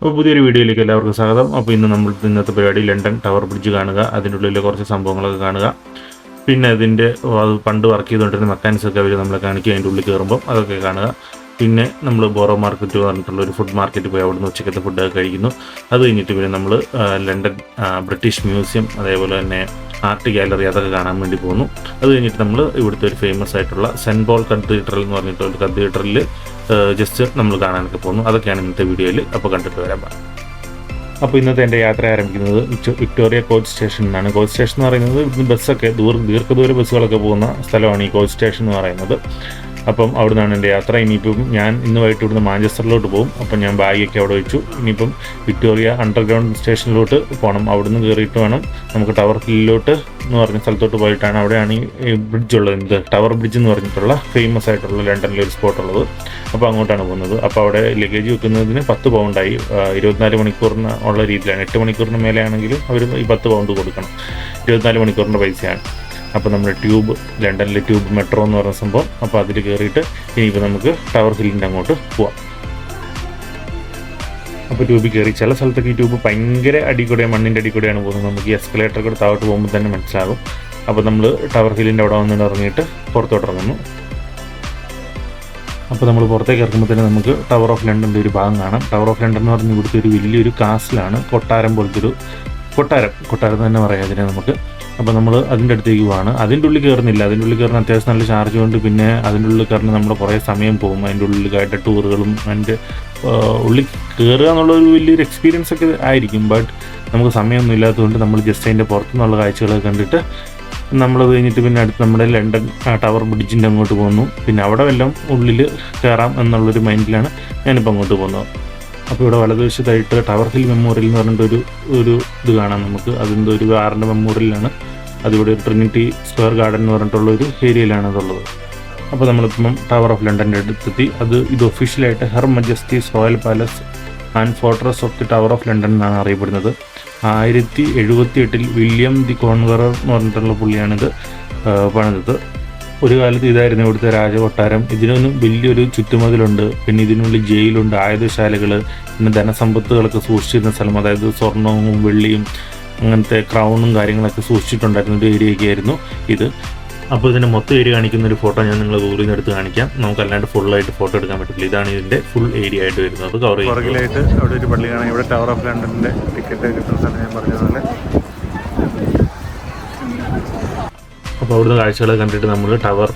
അപ്പോൾ പുതിയൊരു വീഡിയോയിലേക്ക് എല്ലാവർക്കും സ്വാഗതം. അപ്പോൾ ഇന്ന് നമ്മൾ ഇന്നത്തെ പരിപാടി ലണ്ടൻ ടവർ ബ്രിഡ്ജ് കാണുക അതിന്റെ ഉള്ളിലെ കുറച്ച് സംഭവങ്ങളൊക്കെ കാണുക. പിന്നെ അതിന്റെ അത് പണ്ട് വർക്ക് ചെയ്തുകൊണ്ടിരുന്ന മെക്കാനിക്സ് ഒക്കെ അവർ നമ്മളെ കാണിക്കുക അതിന്റെ ഉള്ളിൽ കയറുമ്പോൾ അതൊക്കെ കാണുക. പിന്നെ നമ്മൾ ബോറോ മാർക്കറ്റ് എന്ന് പറഞ്ഞിട്ടുള്ള ഒരു ഫുഡ് മാർക്കറ്റ് പോയി അവിടുന്ന് ഉച്ചക്കത്തെ ഫുഡൊക്കെ കഴിക്കുന്നു. അത് കഴിഞ്ഞിട്ട് പിന്നെ നമ്മൾ ലണ്ടൻ ബ്രിട്ടീഷ് മ്യൂസിയം അതേപോലെ തന്നെ ആർട്ട് ഗാലറി അതൊക്കെ കാണാൻ വേണ്ടി പോകുന്നു. അത് കഴിഞ്ഞിട്ട് നമ്മൾ ഇവിടുത്തെ ഒരു ഫേമസ് ആയിട്ടുള്ള സെന്റ് പോൾ കത്തീഡ്രൽ എന്ന് പറഞ്ഞിട്ടുള്ള ഒരു കത്തീഡ്രലിൽ ജസ്റ്റ് നമ്മൾ കാണാനൊക്കെ പോകുന്നു. അതൊക്കെയാണ് ഇന്നത്തെ വീഡിയോയിൽ അപ്പോൾ കണ്ടിട്ട് വരാൻ വരാം അപ്പോൾ ഇന്നത്തെ എന്റെ യാത്ര ആരംഭിക്കുന്നത് വിക്ടോറിയ കോച്ച് സ്റ്റേഷൻ എന്നാണ് കോച്ച് സ്റ്റേഷൻ എന്ന് പറയുന്നത് ബസ്സൊക്കെ ദൂര ദീർഘദൂര ബസ്സുകളൊക്കെ പോകുന്ന സ്ഥലമാണ് ഈ കോച്ച് സ്റ്റേഷൻ എന്ന് പറയുന്നത്. അപ്പം അവിടെ നിന്നാണ് എന്റെ യാത്ര. ഇനിയിപ്പം ഞാൻ ഇന്ന് വൈകിട്ട് ഇവിടുന്ന് മാഞ്ചസ്റ്ററിലോട്ട് പോകും. അപ്പം ഞാൻ ബാഗൊക്കെ അവിടെ വെച്ചു. ഇനിയിപ്പം വിക്ടോറിയ അണ്ടർഗ്രൗണ്ട് സ്റ്റേഷനിലോട്ട് പോകണം. അവിടുന്ന് കയറിയിട്ട് വേണം നമുക്ക് ടവർ ഹില്ലിലോട്ട് എന്ന് പറഞ്ഞ സ്ഥലത്തോട്ട് പോയിട്ടാണ് അവിടെയാണ് ഈ ബ്രിഡ്ജ് ഉള്ളത്. എന്ത്? ടവർ ബ്രിഡ്ജ് എന്ന് പറഞ്ഞിട്ടുള്ള ഫേമസ് ആയിട്ടുള്ള ലണ്ടനിലെ ഒരു സ്പോട്ട് ഉള്ളത്. അപ്പോൾ അങ്ങോട്ടാണ് പോകുന്നത്. അപ്പോൾ അവിടെ ലഗേജ് വെക്കുന്നതിന് പത്ത് പൗണ്ടായി ഇരുപത്തിനാല് മണിക്കൂറിന് ഉള്ള രീതിയിലാണ്. എട്ട് മണിക്കൂറിന് മേലെയാണെങ്കിലും അവർ ഈ പത്ത് പൗണ്ട് കൊടുക്കണം. ഇരുപത്തിനാല് മണിക്കൂറിന്റെ പൈസയാണ്. അപ്പോൾ നമ്മുടെ ട്യൂബ് ലണ്ടനിലെ ട്യൂബ് മെട്രോ എന്ന് പറയുന്ന സംഭവം. അപ്പോൾ അതിൽ കയറിയിട്ട് ഇനിയിപ്പോൾ നമുക്ക് ടവർ ഹില്ലിന്റെ അങ്ങോട്ട് പോവാം. അപ്പോൾ ട്യൂബ് കയറി ചില സ്ഥലത്തൊക്കെ ഈ ട്യൂബ് ഭയങ്കര അടി കൂടെ മണ്ണിന്റെ അടി കൂടെയാണ് പോകുന്നത്. നമുക്ക് ഈ എസ്കലേറ്റർ കൂടെ താഴോട്ട് പോകുമ്പോൾ തന്നെ മനസ്സിലാകും. അപ്പോൾ നമ്മൾ ടവർ ഹില്ലിന്റെ അവിടെ വന്നിട്ട് ഇറങ്ങിയിട്ട് പുറത്തോട്ട് ഇറങ്ങുന്നു. അപ്പോൾ നമ്മൾ പുറത്തേക്ക് ഇറങ്ങുമ്പോൾ തന്നെ നമുക്ക് ടവർ ഓഫ് ലണ്ടന്റെ ഒരു ഭാഗം കാണാം. ടവർ ഓഫ് ലണ്ടൻ എന്ന് പറഞ്ഞ ഇവിടുത്തെ ഒരു വലിയൊരു കാസിലാണ് കൊട്ടാരം പോലത്തെ ഒരു കൊട്ടാരം. കൊട്ടാരം തന്നെ പറയാം അതിനെ നമുക്ക്. അപ്പോൾ നമ്മൾ അതിന്റെ അടുത്തേക്ക് പോവാണ്. അതിന്റെ ഉള്ളിൽ കയറുന്നില്ല അതിന്റെ ഉള്ളിൽ കയറുന്ന അത്യാവശ്യം നല്ല ചാർജ് കൊണ്ട് പിന്നെ അതിന്റെ ഉള്ളിൽ കയറുന്ന നമ്മുടെ കുറേ സമയം പോകും. അതിന്റെ ഉള്ളിൽ കയറ്റ ടൂറുകളും അതിന്റെ ഉള്ളിൽ കയറുക എന്നുള്ളൊരു വലിയൊരു എക്സ്പീരിയൻസ് ഒക്കെ ആയിരിക്കും. ബട്ട് നമുക്ക് സമയമൊന്നും ഇല്ലാത്തതുകൊണ്ട് നമ്മൾ ജസ്റ്റ് അതിന്റെ പുറത്തുനിന്നുള്ള കാഴ്ചകളൊക്കെ കണ്ടിട്ട് നമ്മളത് കഴിഞ്ഞിട്ട് പിന്നെ അടുത്ത് നമ്മുടെ ലണ്ടൻ ടവർ ബ്രിഡ്ജിന്റെ അങ്ങോട്ട് പോകുന്നു പിന്നെ അവിടെ വല്ലതും ഉള്ളിൽ കയറാം എന്നുള്ളൊരു മൈൻഡിലാണ് ഞാനിപ്പോൾ അങ്ങോട്ട് പോകുന്നത്. അപ്പോൾ ഇവിടെ വലതുവശത്തായിട്ട് ടവർ ഹിൽ മെമ്മോറിയൽ എന്ന് പറഞ്ഞിട്ടൊരു ഒരു ഇത് കാണാം നമുക്ക്. അതിന്റെ ഒരു വാറിന്റെ മെമ്മോറിയലാണ്. അതിവിടെ ഒരു ട്രിനിറ്റി സ്ക്വയർ ഗാർഡൻ എന്ന് പറഞ്ഞിട്ടുള്ള ഒരു ഏരിയയിലാണ് അതുള്ളത് അപ്പോൾ നമ്മളിപ്പം ടവർ ഓഫ് ലണ്ടന്റെ അടുത്തെത്തി. അത് ഇത് ഒഫീഷ്യലായിട്ട് her majesty's royal palace and fortress of the tower of London എന്നാണ് അറിയപ്പെടുന്നത്. ആയിരത്തി എഴുപത്തി എട്ടിൽ വില്യം ദി കോൺവറർ എന്ന് പറഞ്ഞിട്ടുള്ള പുള്ളിയാണിത് പണിതത്. ഒരു കാലത്ത് ഇതായിരുന്നു ഇവിടുത്തെ രാജകൊട്ടാരം. ഇതിനൊന്നും വലിയൊരു ചുറ്റുമതിലുണ്ട്. പിന്നെ ഇതിനുള്ളിൽ ജയിലുണ്ട് ആയുധശാലകൾ പിന്നെ ധനസമ്പത്തുകളൊക്കെ സൂക്ഷിച്ചിരുന്ന സ്ഥലം. അതായത് സ്വർണവും വെള്ളിയും അങ്ങനത്തെ ക്രൗണും കാര്യങ്ങളൊക്കെ സൂക്ഷിച്ചിട്ടുണ്ടായിരുന്ന ഒരു ഏരിയ ഒക്കെ ആയിരുന്നു ഇത്. അപ്പോൾ ഇതിന്റെ മൊത്തം ഏരിയ കാണിക്കുന്ന ഒരു ഫോട്ടോ ഞാൻ നിങ്ങൾ ഗൂഗിളിൽ നിന്ന് എടുത്ത് കാണിക്കാം. നമുക്ക് അല്ലാണ്ട് ഫുള്ളായിട്ട് ഫോട്ടോ എടുക്കാൻ പറ്റില്ല ഇതാണ് ഇതിന്റെ ഫുൾ ഏരിയ ആയിട്ട് വരുന്നത്. കവർ ചെയ്യുന്നത്. അവിടെ ഒരു പള്ളി കാണാം. ഇവിടെ ടവർ ഓഫ് ലണ്ടനിന്റെ ടിക്കറ്റ് കിട്ടുന്ന സ്ഥലം ഞാൻ പറഞ്ഞ അപ്പോൾ അവിടുന്ന് കാഴ്ചകൾ കണ്ടിട്ട് നമ്മൾ ടവർ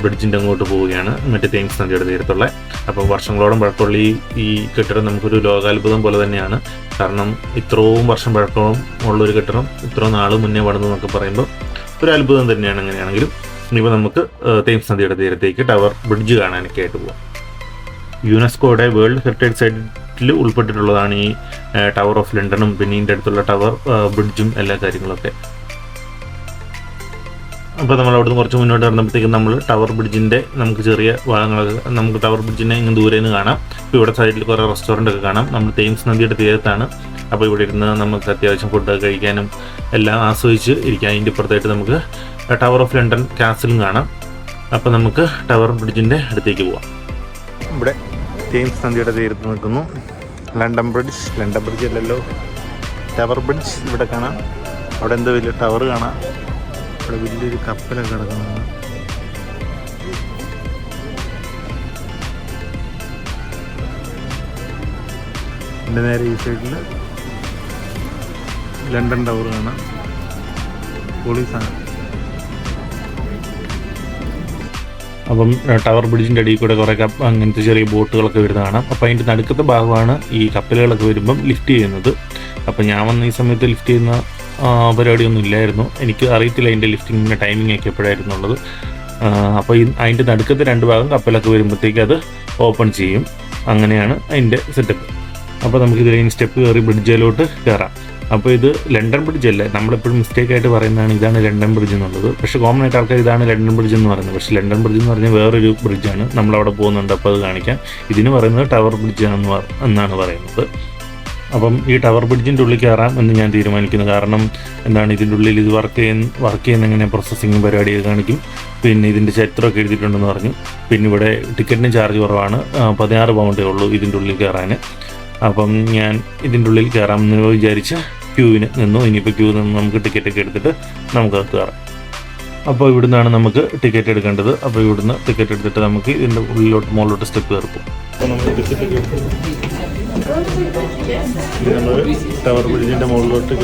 ബ്രിഡ്ജിന്റെ അങ്ങോട്ട് പോവുകയാണ്. മറ്റേ തേംസ് നദിയുടെ തീരത്തുള്ള അപ്പോൾ വർഷങ്ങളോളം പഴക്കമുള്ള ഈ ഈ കെട്ടിടം നമുക്കൊരു ലോകാത്ഭുതം പോലെ തന്നെയാണ്. കാരണം ഇത്രയും വർഷം പഴക്കവും ഉള്ളൊരു കെട്ടിടം ഇത്രയും നാൾ മുന്നേ പണിതു എന്നൊക്കെ പറയുമ്പോൾ ഒരു അത്ഭുതം തന്നെയാണ് അങ്ങനെയാണെങ്കിലും ഇനിയിപ്പോൾ നമുക്ക് തേംസ് നദിയുടെ തീരത്തേക്ക് ടവർ ബ്രിഡ്ജ് കാണാനൊക്കെ ആയിട്ട് പോകാം യുനെസ്കോയുടെ വേൾഡ് ഹെറിറ്റേജ് സൈറ്റിൽ ഉൾപ്പെട്ടിട്ടുള്ളതാണ് ഈ ടവർ ഓഫ് ലണ്ടനും പിന്നെ ഇതിന്റെ അടുത്തുള്ള ടവർ ബ്രിഡ്ജും എല്ലാ കാര്യങ്ങളൊക്കെ. അപ്പോൾ നമ്മൾ അവിടുന്ന് കുറച്ച് മുന്നോട്ട് നടന്നപ്പോഴത്തേക്കും നമ്മൾ ടവർ ബ്രിഡ്ജിന്റെ നമുക്ക് ചെറിയ ഭാഗങ്ങളൊക്കെ നമുക്ക് ടവർ ബ്രിഡ്ജിനെ ഇങ്ങ് ദൂരെ നിന്ന് കാണാം. ഇപ്പോൾ ഇവിടെ സൈഡിൽ കുറേ റെസ്റ്റോറന്റ് ഒക്കെ കാണാം. നമ്മൾ തേംസ് നദിയുടെ തീരത്താണ്. അപ്പോൾ ഇവിടെ ഇരുന്ന് നമുക്ക് അത്യാവശ്യം ഫുഡൊക്കെ കഴിക്കാനും എല്ലാം ആസ്വദിച്ച് ഇരിക്കാം. അതിന്റെ ഇപ്പുറത്തായിട്ട് നമുക്ക് ടവർ ഓഫ് ലണ്ടൻ കാസിലും കാണാം. അപ്പോൾ നമുക്ക് ടവർ ബ്രിഡ്ജിന്റെ അടുത്തേക്ക് പോവാം. ഇവിടെ തേംസ് നദിയുടെ തീരത്ത് നിൽക്കുന്നു. ലണ്ടൻ ബ്രിഡ്ജ് ലണ്ടൻ ബ്രിഡ്ജ് അല്ലല്ലോ. ടവർ ബ്രിഡ്ജ് ഇവിടെ കാണാം. അവിടെ എന്തോ വലിയ ടവർ കാണാം. ഇവിടെ വലിയൊരു കപ്പലൊക്കെ കിടക്കുന്നതാണ് എന്റെ നേരെ ഈ സൈഡിൽ ലണ്ടൻ ടവർ കാണാം. പോളീസാണ് അപ്പം ടവർ ബ്രിഡ്ജിന്റെ അടിയിൽ കൂടെ കുറേ അങ്ങനത്തെ ചെറിയ ബോട്ടുകളൊക്കെ വരുന്നത് കാണാം. അപ്പം അതിന്റെ നടുക്കത്തെ ഭാഗമാണ് ഈ കപ്പലുകളൊക്കെ വരുമ്പം ലിഫ്റ്റ് ചെയ്യുന്നത്. അപ്പം ഞാൻ വന്ന ഈ സമയത്ത് ലിഫ്റ്റ് ചെയ്യുന്ന പരിപാടിയൊന്നും ഇല്ലായിരുന്നു. എനിക്ക് അറിയത്തില്ല അതിന്റെ ലിഫ്റ്റിങ്ങിന്റെ ടൈമിംഗ് ഒക്കെ എപ്പോഴായിരുന്നു ഉള്ളത് അപ്പോൾ ഈ അതിന്റെ നടുക്കത്തെ രണ്ട് ഭാഗം കപ്പലൊക്കെ വരുമ്പോഴത്തേക്ക് അത് ഓപ്പൺ ചെയ്യും. അങ്ങനെയാണ് അതിന്റെ സെറ്റപ്പ് അപ്പോൾ നമുക്ക് ഇതിൽ സ്റ്റെപ്പ് കയറി ബ്രിഡ്ജിലോട്ട് കയറാം. അപ്പോൾ ഇത് ലണ്ടൻ ബ്രിഡ്ജ് അല്ലേ നമ്മളെപ്പോഴും മിസ്റ്റേക്ക് ആയിട്ട് പറയുന്നതാണ് ഇതാണ് ലണ്ടൻ ബ്രിഡ്ജ് എന്നുള്ളത്. പക്ഷേ കോമൺ ആയിട്ട് ആൾക്കാർ ഇതാണ് ലണ്ടൻ ബ്രിഡ്ജ് എന്ന് പറയുന്നത്. പക്ഷേ ലണ്ടൻ ബ്രിഡ്ജ് എന്ന് പറഞ്ഞാൽ വേറൊരു ബ്രിഡ്ജാണ് നമ്മളവിടെ പോകുന്നുണ്ട് അപ്പോൾ അത് കാണിക്കാം. ഇതിന് പറയുന്നത് ടവർ ബ്രിഡ്ജ് ആണെന്ന് എന്നാണ് പറയുന്നത്. അപ്പം ഈ ടവർ ബ്രിഡ്ജിന്റെ ഉള്ളിൽ കയറാം എന്ന് ഞാൻ തീരുമാനിക്കുന്നു. കാരണം എന്താണ് ഇതിന്റെ ഉള്ളിൽ ഇത് വർക്ക് ചെയ്യുന്ന വർക്ക് ചെയ്യുന്ന എങ്ങനെ പ്രോസസ്സിങ്ങും പരിപാടിയൊക്കെ കാണിക്കും. പിന്നെ ഇതിന്റെ ചരിത്രമൊക്കെ എഴുതിയിട്ടുണ്ടെന്ന് പറഞ്ഞു. പിന്നെ ഇവിടെ ടിക്കറ്റിന് ചാർജ് കുറവാണ്. പതിനാറ് പൗണ്ടേ ഉള്ളൂ ഇതിന്റെ ഉള്ളിൽ കയറാൻ അപ്പം ഞാൻ ഇതിന്റെ ഉള്ളിൽ കയറാമെന്ന് വിചാരിച്ച് ക്യൂവിന് നിന്നു. ഇനിയിപ്പോൾ ക്യൂ നിന്ന് നമുക്ക് ടിക്കറ്റൊക്കെ എടുത്തിട്ട് നമുക്ക് കയറാം. അപ്പോൾ ഇവിടുന്നാണ് നമുക്ക് ടിക്കറ്റ് എടുക്കേണ്ടത്. അപ്പോൾ ഇവിടുന്ന് ടിക്കറ്റ് എടുത്തിട്ട് നമുക്ക് ഇതിന്റെ ഉള്ളിലോട്ട് മുകളിലോട്ട് സ്റ്റെപ്പ് കയറും നമ്മൾ ടവർ ബ്രിഡ്ജിന്റെ മുകളിലോട്ട്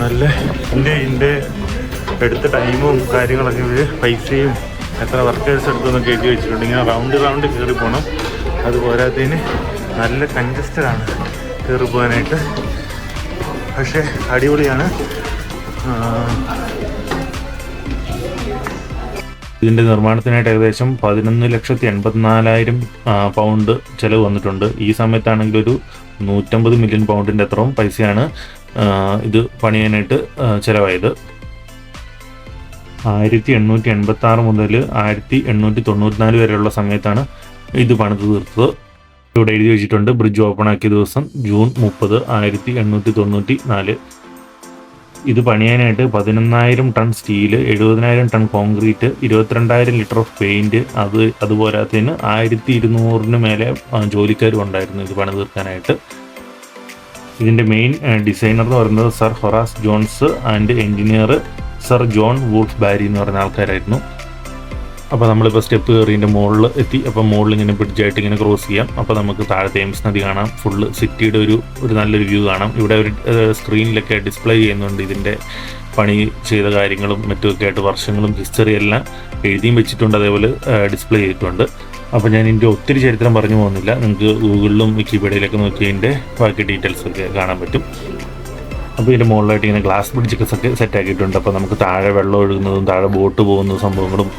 നല്ല എന്റെ ഇതിന്റെ എടുത്ത ടൈമും കാര്യങ്ങളൊക്കെ ഇവർ പൈസയും എത്ര വർക്കേഴ്സ് എടുത്തെന്നൊക്കെ എഴുതി വെച്ചിട്ടുണ്ട്. ഇങ്ങനെ റൗണ്ട് റൗണ്ട് കയറി പോകണം അത് പോരാത്തതിന് നല്ല കൺജസ്റ്റഡാണ് കയറി പോകാനായിട്ട്. പക്ഷേ അടിപൊളിയാണ്. ഇതിന്റെ നിർമ്മാണത്തിനായിട്ട് ഏകദേശം പതിനൊന്ന് ലക്ഷത്തി എൺപത്തിനാലായിരം പൗണ്ട് ചിലവ് വന്നിട്ടുണ്ട്. ഈ സമയത്താണെങ്കിൽ ഒരു നൂറ്റമ്പത് മില്യൺ പൗണ്ടിന്റെ അത്രയും പൈസയാണ് ഇത് പണിയാനായിട്ട് ചിലവായത്. ആയിരത്തി എണ്ണൂറ്റി എൺപത്തി ആറ് മുതൽ ആയിരത്തി എണ്ണൂറ്റി തൊണ്ണൂറ്റിനാല് വരെയുള്ള സമയത്താണ് ഇത് പണിത് തീർത്തത്. ഇവിടെ എഴുതി വെച്ചിട്ടുണ്ട് ബ്രിഡ്ജ് ഓപ്പൺ ആക്കിയ ദിവസം ജൂൺ മുപ്പത് ആയിരത്തി എണ്ണൂറ്റി തൊണ്ണൂറ്റി നാല് ഇത് പണിയാനായിട്ട് പതിനൊന്നായിരം ടൺ സ്റ്റീൽ എഴുപതിനായിരം ടൺ കോൺക്രീറ്റ് ഇരുപത്തിരണ്ടായിരം ലിറ്റർ ഓഫ് പെയിന്റ് അത് അതുപോരാത്തതിന് ആയിരത്തി ഇരുന്നൂറിന് മേലെ ജോലിക്കാരും ഉണ്ടായിരുന്നു ഇത് പണി തീർക്കാനായിട്ട്. ഇതിന്റെ മെയിൻ ഡിസൈനർ എന്ന് പറയുന്നത് sir Horace Jones and engineer sir John Wolfe Barry എന്ന് പറയുന്ന ആൾക്കാരായിരുന്നു. അപ്പോൾ നമ്മളിപ്പോൾ സ്റ്റെപ്പ് കയറിന്റെ മുകളിൽ എത്തി. അപ്പോൾ മുകളിൽ ഇങ്ങനെ ബ്രിഡ്ജായിട്ട് ഇങ്ങനെ ക്രോസ് ചെയ്യാം. അപ്പോൾ നമുക്ക് താഴെ തേംസ് നദി കാണാം. ഫുള്ള് സിറ്റിയുടെ ഒരു ഒരു നല്ലൊരു വ്യൂ കാണാം. ഇവിടെ ഒരു സ്ക്രീനിലൊക്കെ ഡിസ്പ്ലേ ചെയ്യുന്നുണ്ട് ഇതിന്റെ പണി ചെയ്ത കാര്യങ്ങളും മറ്റുമൊക്കെ ആയിട്ട് വർഷങ്ങളും ഹിസ്റ്ററി എല്ലാം എഴുതിയും വെച്ചിട്ടുണ്ട്. അതേപോലെ ഡിസ്പ്ലേ ചെയ്തിട്ടുണ്ട്. അപ്പോൾ ഞാൻ ഇതിന്റെ ഒത്തിരി ചരിത്രം പറഞ്ഞു പോകുന്നില്ല. നിങ്ങൾക്ക് ഗൂഗിളിലും വിക്കിപീഡിയയിലൊക്കെ നോക്കി ഇതിന്റെ ബാക്കി ഡീറ്റെയിൽസ് ഒക്കെ കാണാൻ പറ്റും. അപ്പോൾ ഇതിന്റെ മുകളിലായിട്ട് ഇങ്ങനെ ഗ്ലാസ് ബ്രിഡ്ജൊക്കെ സെറ്റ് ആക്കിയിട്ടുണ്ട്. അപ്പോൾ നമുക്ക് താഴെ വെള്ളം ഒഴുകുന്നതും താഴെ ബോട്ട് പോകുന്ന സംഭവങ്ങളും